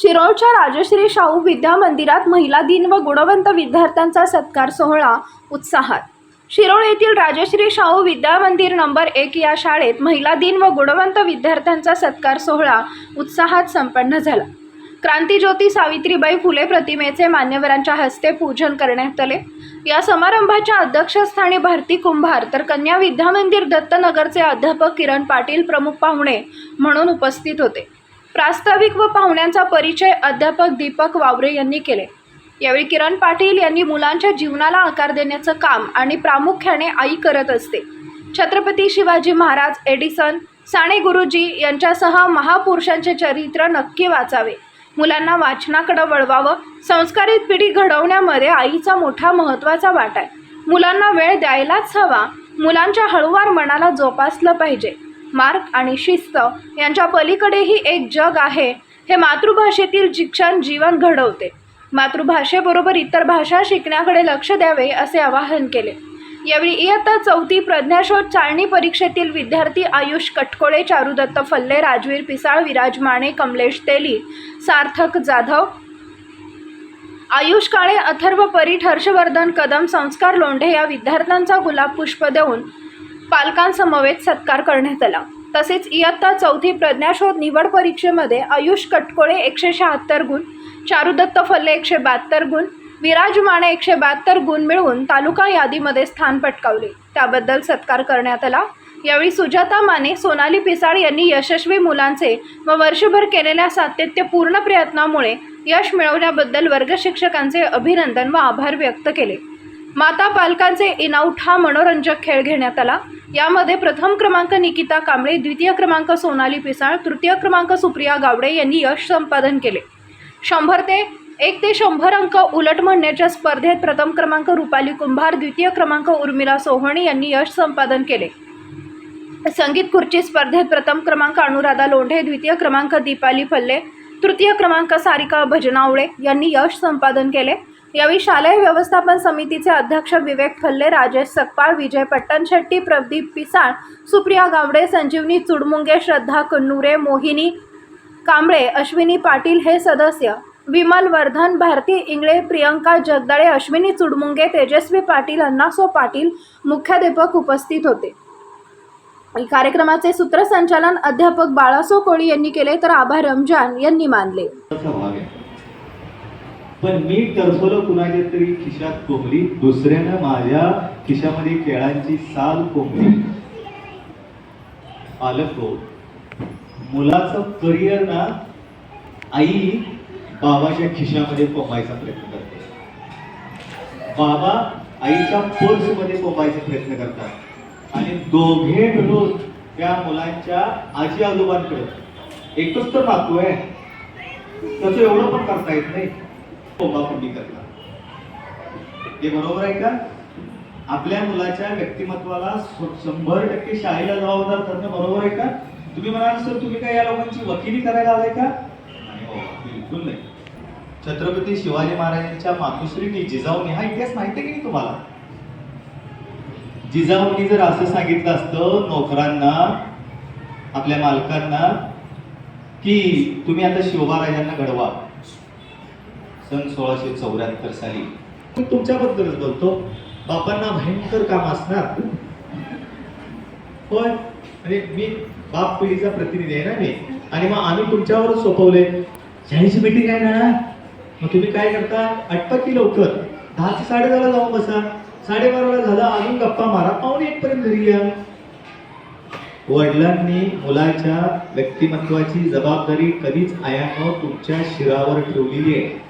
शिरोळच्या राजश्री शाहू विद्या मंदिरात महिला दिन व गुणवंत विद्यार्थ्यांचा सत्कार सोहळा उत्साहात. शिरोळ येथील राजश्री शाहू विद्या मंदिर नंबर एक या शाळेत महिला दिन व गुणवंत विद्यार्थ्यांचा सत्कार सोहळा उत्साहात संपन्न झाला. क्रांतीज्योती सावित्रीबाई फुले प्रतिमेचे मान्यवरांच्या हस्ते पूजन करण्यात आले. या समारंभाच्या अध्यक्षस्थानी भारती कुंभार तर कन्या विद्यामंदिर दत्तनगरचे अध्यापक किरण पाटील प्रमुख पाहुणे म्हणून उपस्थित होते. प्रास्ताविक व पाहुण्यांचा परिचय अध्यापक दीपक वावरे यांनी केले. यावेळी किरण पाटील यांनी मुलांच्या जीवनाला आकार देण्याचं काम आणि प्रामुख्याने आई करत असते. छत्रपती शिवाजी महाराज एडिसन साने गुरुजी यांच्यासह महापुरुषांचे चरित्र नक्की वाचावे. मुलांना वाचनाकडे वळवावं. संस्कारित पिढी घडवण्यामध्ये आईचा मोठा महत्त्वाचा वाटा आहे. मुलांना वेळ द्यायलाच हवा. मुलांच्या हळूवार मनाला जोपासलं पाहिजे. मार्क आणि शिस्त यांच्या पलीकडेही एक जग आहे. हे मातृभाषेतील शिक्षण जीवन घडवते. मातृभाषेबरोबर इतर भाषा शिकण्याकडे लक्ष द्यावे असे आवाहन केले. यावेळी इयत्ता चौथी प्रज्ञाशोध चाळणी परीक्षेतील विद्यार्थी आयुष कटकोळे चारुदत्त फल्ले राजवीर पिसाळ विराज माने कमलेश तेली सार्थक जाधव आयुष काळे अथर्व परीट हर्षवर्धन कदम संस्कार लोंढे या विद्यार्थ्यांचा गुलाब पुष्प देऊन पालकांसमवेत सत्कार करण्यात आला. तसेच इयत्ता चौथी प्रज्ञाशोध निवड परीक्षेमध्ये आयुष कटकोळे एकशे शहात्तर गुण चारुदत्त फल्ले एकशे बहात्तर गुण विराज माने एकशे बहात्तर गुण मिळवून तालुका यादीमध्ये स्थान पटकावले. त्याबद्दल सत्कार करण्यात आला. यावेळी सुजाता माने सोनाली पिसाळ यांनी यशस्वी मुलांचे व वर्षभर केलेल्या सातत्यपूर्ण प्रयत्नामुळे यश मिळवण्याबद्दल वर्ग शिक्षकांचे अभिनंदन व आभार व्यक्त केले. माता पालकांचे इनाऊट हा मनोरंजक खेळ घेण्यात आला. यामध्ये प्रथम क्रमांक निकिता कांबळे द्वितीय क्रमांक सोनाली पिसाळ तृतीय क्रमांक सुप्रिया गावडे यांनी यश संपादन केले. शंभर ते एक ते शंभर अंक उलट म्हणण्याच्या स्पर्धेत प्रथम क्रमांक रुपाली कुंभार द्वितीय क्रमांक उर्मिला सोहणी यांनी यश संपादन केले. संगीत खुर्ची स्पर्धेत प्रथम क्रमांक अनुराधा लोंढे द्वितीय क्रमांक दीपाली फल्ले तृतीय क्रमांक सारिका भजनावळे यांनी यश संपादन केले. यावेळी शालेय व्यवस्थापन समितीचे अध्यक्ष विवेक फल्ले राजेश सकपाळ विजय पट्टणशेट्टी प्रदीप पिसाळ सुप्रिया गावडे संजीवनी चुडमुंगे श्रद्धा कन्नुरे मोहिनी कांबळे अश्विनी पाटील हे सदस्य. विमल वर्धन भारती इंगळे प्रियंका जगदाळे अश्विनी चुडमुंगे तेजस्वी पाटील अण्णासो पाटील मुख्याध्यापक उपस्थित होते. कार्यक्रमाचे सूत्रसंचालन अध्यापक बाळासो कोळी यांनी केले तर आभार रमजान यांनी मानले. पण मी टरफलं कुणाच्या तरी खिशात कोंबली दुसऱ्यानं माझ्या खिशामध्ये केळांची साल कोंबली. पालक हो. मुलाचं करिअर ना आई बाबाच्या खिशामध्ये कोंबायचा प्रयत्न करते. बाबा आईच्या पर्समध्ये कोंबायचा प्रयत्न करतात. आणि दोघे मिळून त्या मुलांच्या आजी आजोबांकडे एकच तर नातू आहे. तसं एवढं पण करता येत नाही. कोंबाकुंडी करतात हे बरोबर आहे का? आपल्या मुलाच्या व्यक्तिमत्वाला शंभर टक्के शाळेला जबाबदार करणं बरोबर आहे का? तुम्ही म्हणाल सर तुम्ही काय या लोकांची वकिली करायला आले का? हो, बिलकुल नाही. छत्रपती शिवाजी महाराजांच्या मातुश्रीनी जिजाऊनी हा इतिहास माहिती आहे की नाही तुम्हाला? जिजाऊनी जर असं सांगितलं असतं नोकरांना आपल्या मालकांना की तुम्ही आता शिवबाराजांना घडवा सन सोळाशे चौऱ्याहत्तर साली. मी तुमच्याबद्दलच बोलतो. बापांना भयंकर काम असणार. पण म्हणजे मी बाप पिढीचा प्रतिनिधी आहे ना मी. आणि मग आम्ही तुमच्यावरच सोपवले. शाळेची मीटिंग आहे ना? मग तुम्ही काय करता? आटपा की लवकर. दहा ते साडेदहाला जाऊन बसा. साडेबाराला झालं अजून गप्पा मारा. पाहुणे एक पर्यंत घरी या. वडिलांनी मुलाच्या व्यक्तिमत्वाची जबाबदारी कधीच आयानं तुमच्या शिरावर ठेवलेली आहे.